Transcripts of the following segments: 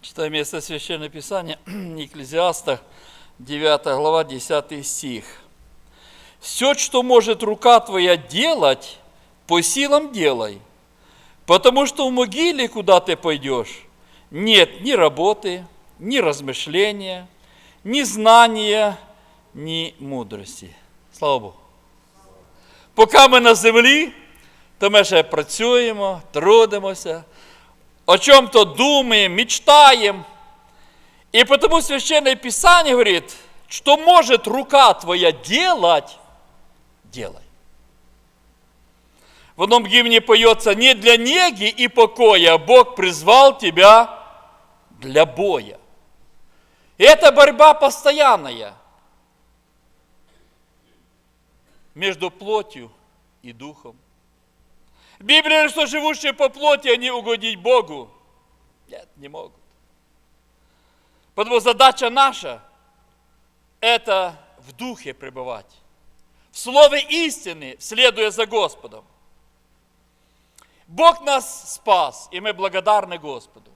Читаем место Священного Писания, Екклезиаста, 9 глава, 10 стих. «Все, что может рука твоя делать, по силам делай, потому что в могиле, куда ты пойдешь, нет ни работы, ни размышления, ни знания, ни мудрості. Слава Богу. Поки ми на землі, то ми ще працюємо, трудимося, о чем-то думаем, мечтаем. И потому Священное Писание говорит, что может рука твоя делать, делай. В одном гимне поется, не для неги и покоя, Бог призвал тебя для боя. И это борьба постоянная между плотью и духом. Библия что живущие по плоти, они угодить Богу. Нет, не могут. Потому задача наша – это в духе пребывать. В слове истины, следуя за Господом. Бог нас спас, и мы благодарны Господу.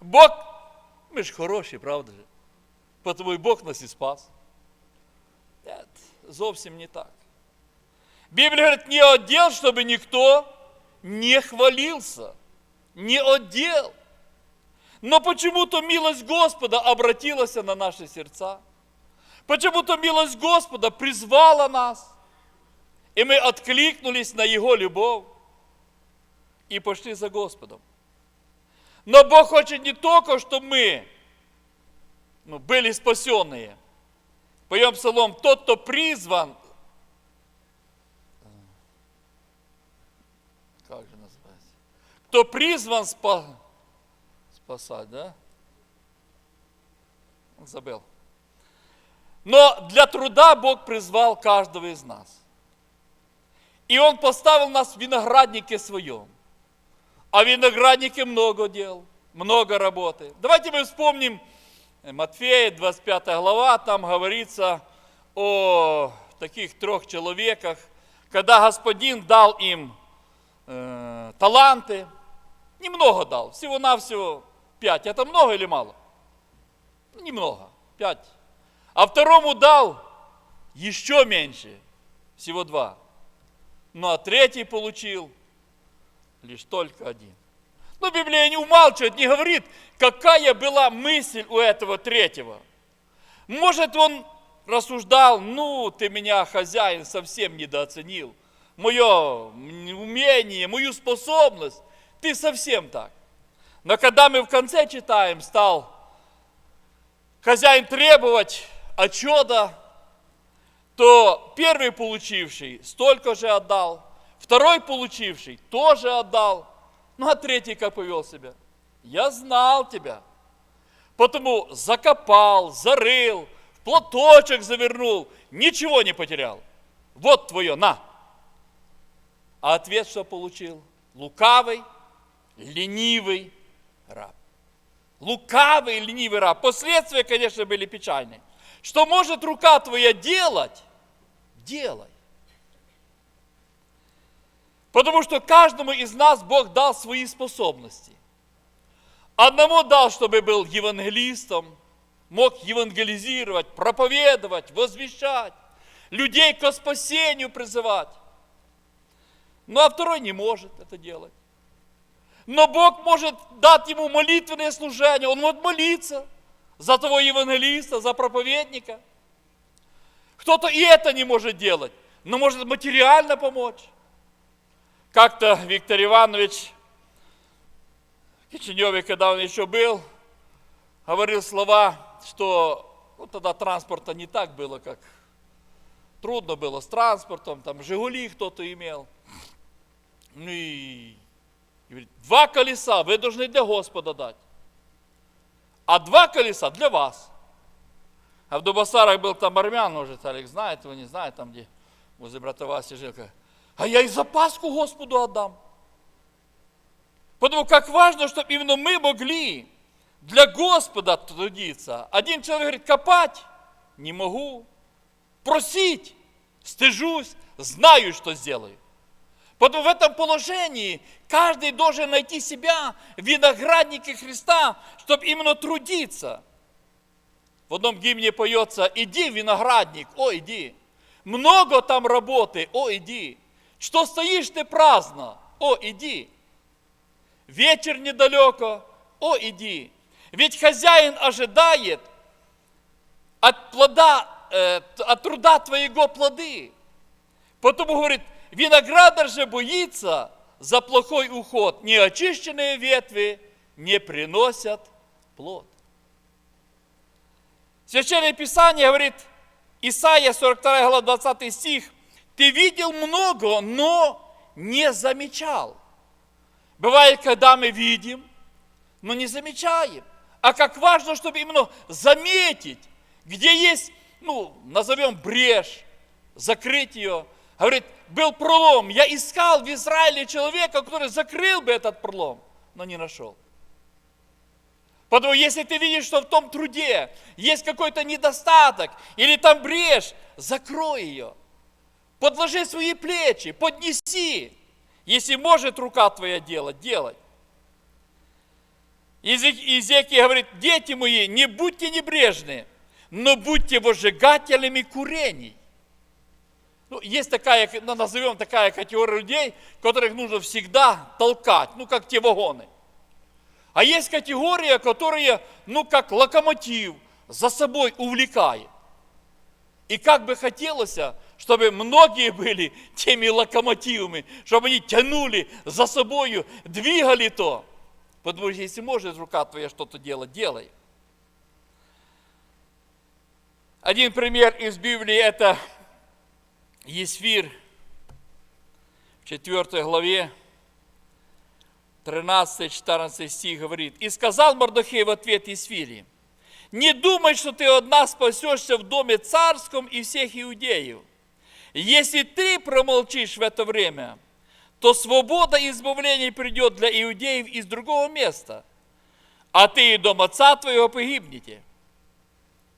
Бог, мы же хороші, правда же? Потому и Бог нас и спас. Нет, зовсім не так. Библия говорит, не отдел, чтобы никто не хвалился. Не отдел. Но почему-то милость Господа обратилась на наши сердца. Почему-то милость Господа призвала нас. И мы откликнулись на Его любовь и пошли за Господом. Но Бог хочет не только, чтобы мы ну, были спасенные. Поем псалом, тот, кто призван, как же называется, кто призван спа- спасать, да? Забыл. Но для труда Бог призвал каждого из нас. И Он поставил нас в винограднике своем. А в винограднике много дел, много работы. Давайте мы вспомним Матфея, 25 глава, там говорится о таких трех человеках, когда Господин дал им э, таланты, немного дал, всего-навсего пять. Это много или мало? Немного, пять. А второму дал еще меньше, всего два. Ну а третий получил лишь только один. Но Библия не умалчивает, не говорит, какая была мысль у этого третьего. Может, он рассуждал, ну, ты меня, хозяин, совсем недооценил. Мое умение, мою способность, ты совсем так. Но когда мы в конце читаем, стал хозяин требовать отчета, то первый получивший столько же отдал, второй получивший тоже отдал, ну а третий как повел себя? Я знал тебя, потому закопал, зарыл, в платочек завернул, ничего не потерял. Вот твое, на. А ответ что получил? Лукавый, ленивый раб. Лукавый, ленивый раб. Последствия, конечно, были печальные. Что может рука твоя делать, делай. Потому что каждому из нас Бог дал свои способности. Одному дал, чтобы был евангелистом, мог евангелизировать, проповедовать, возвещать, людей к спасению призывать. Ну а второй не может это делать. Но Бог может дать ему молитвенное служение, он может молиться за того евангелиста, за проповедника. Кто-то и это не может делать, но может материально помочь. Как-то Виктор Иванович в Киченеве, когда он еще был, говорил слова, что ну, тогда транспорта не так было, как трудно было с транспортом, там Жигули кто-то имел. Ну и говорит, два колеса вы должны для Господа дать, а два колеса для вас. А в Дубасарах был там армян, может, Олег знает, его не знает, там где возле брата Васи жил, а я и запаску Господу отдам. Потому как важно, чтобы именно мы могли для Господа трудиться. Один человек говорит, копать не могу, просить, стыжусь, знаю, что сделаю. Потому в этом положении каждый должен найти себя в винограднике Христа, чтобы именно трудиться. В одном гимне поется «Иди, виноградник, о, иди». Много там работы, о, иди. Что стоишь ты праздно, о, иди. Вечер недалеко, о, иди. Ведь хозяин ожидает от плода, э, от труда твоего плоды. Потому говорит, виноградар же боится за плохой уход. Неочищенные ветви не приносят плод. Священное Писание говорит, Исаия 42 глава 20 стих, ты видел много, но не замечал. Бывает, когда мы видим, но не замечаем. А как важно, чтобы именно заметить, где есть, ну, назовем брешь, закрыть ее. Говорит, был пролом. Я искал в Израиле человека, который закрыл бы этот пролом, но не нашел. Потому если ты видишь, что в том труде есть какой-то недостаток, или там брешь, закрой ее. Подложи свои плечи, поднеси. Если может рука твоя делать, делать. Иезекия говорит, дети мои, не будьте небрежны, но будьте возжигателями курений. Ну, есть такая, ну, назовем такая категория людей, которых нужно всегда толкать, ну, как те вагоны. А есть категория, которые, ну, как локомотив, за собой увлекает. И как бы хотелось, чтобы многие были теми локомотивами, чтобы они тянули за собою, двигали то. Потому что если может рука твоя что-то делать, делай. Один пример из Библии – это Есфир в 4 главе, 13-14 стих говорит. «И сказал Мордохей в ответ Есфире, не думай, что ты одна спасешься в доме царском и всех иудеев. Если ты промолчишь в это время – то свобода и избавление придет для иудеев из другого места, а ты и дом отца твоего погибнете.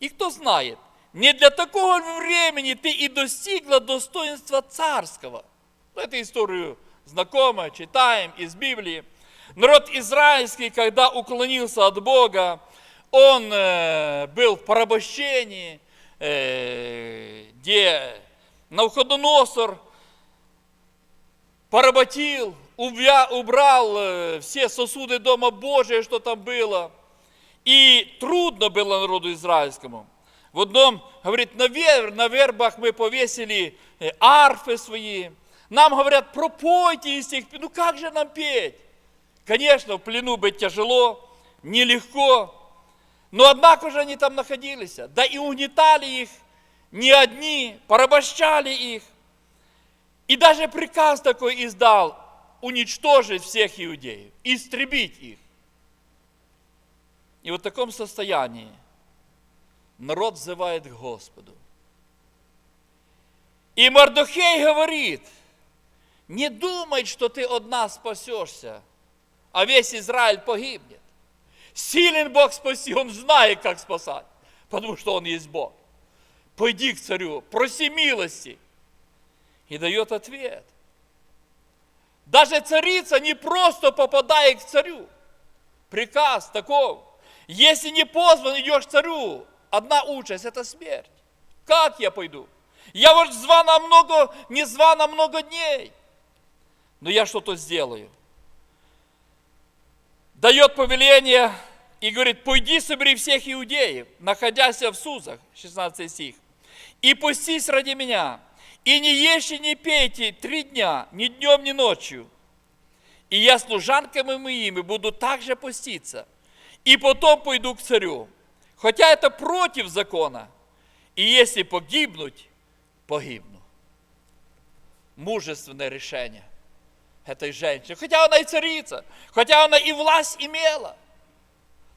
И кто знает, не для такого времени ты и достигла достоинства царского. Эту историю знакомо, читаем из Библии. Народ израильский, когда уклонился от Бога, он э, был в порабощении, э, где Навходоносор поработил, убрал э, все сосуды Дома Божия, что там было. И трудно было народу израильскому. В одном, говорит, на, вер, на вербах мы повесили э, арфы свои. Нам говорят, пропойте из них. Ну как же нам петь? Конечно, в плену быть тяжело, нелегко. Но однако же они там находились. Да и угнетали их не одни, порабощали их. И даже приказ такой издал уничтожить всех иудеев, истребить их. И вот в таком состоянии народ взывает к Господу. И Мардухей говорит, не думай, что ты одна спасешься, а весь Израиль погибнет. Силен Бог спаси, Он знает, как спасать, потому что Он есть Бог. Пойди к царю, проси милости – и дает ответ. Даже царица не просто попадает к царю. Приказ таков. Если не позван, идешь к царю. Одна участь – это смерть. Как я пойду? Я вот звана много, не звана много дней. Но я что-то сделаю. Дает повеление и говорит, пойди собери всех иудеев, находясь в Сузах, 16 стих, и пустись ради меня, и не ешьте, не пейте три дня, ни днем, ни ночью. И я служанками моими буду также поститься. И потом пойду к царю. Хотя это против закона. И если погибнуть, погибну. Мужественное решение этой женщины. Хотя она и царица, хотя она и власть имела.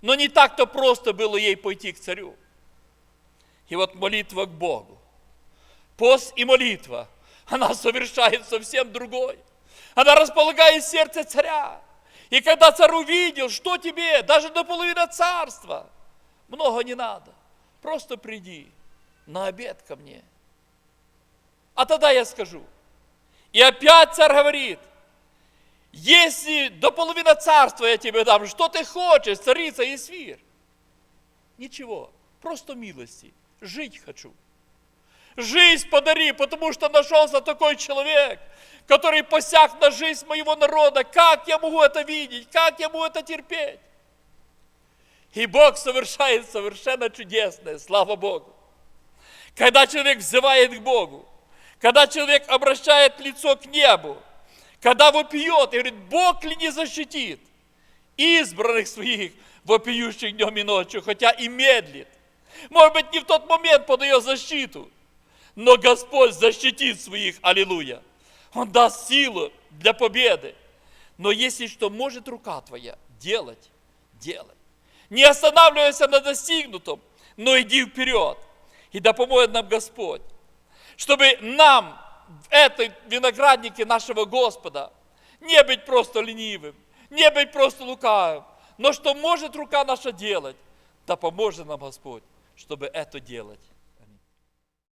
Но не так-то просто было ей пойти к царю. И вот молитва к Богу пост и молитва, она совершает совсем другой. Она располагает сердце царя. И когда царь увидел, что тебе, даже до половины царства, много не надо. Просто приди на обед ко мне. А тогда я скажу, И опять царь говорит, если до половины царства я тебе дам, что ты хочешь, царица и свир? Ничего, просто милости. Жить хочу. Жизнь подари, потому что нашелся такой человек, который посяг на жизнь моего народа. Как я могу это видеть? Как я могу это терпеть? И Бог совершает совершенно чудесное, слава Богу. Когда человек взывает к Богу, когда человек обращает лицо к небу, когда вопиет и говорит, Бог ли не защитит избранных своих, вопиющих днем и ночью, хотя и медлит. Может быть, не в тот момент подает защиту, но Господь защитит своих, аллилуйя. Он даст силу для победы. Но если что может рука твоя делать, делай. Не останавливайся на достигнутом, но иди вперед. И да поможет нам Господь, чтобы нам в этой винограднике нашего Господа не быть просто ленивым, не быть просто лукавым, но что может рука наша делать, да поможет нам Господь, чтобы это делать.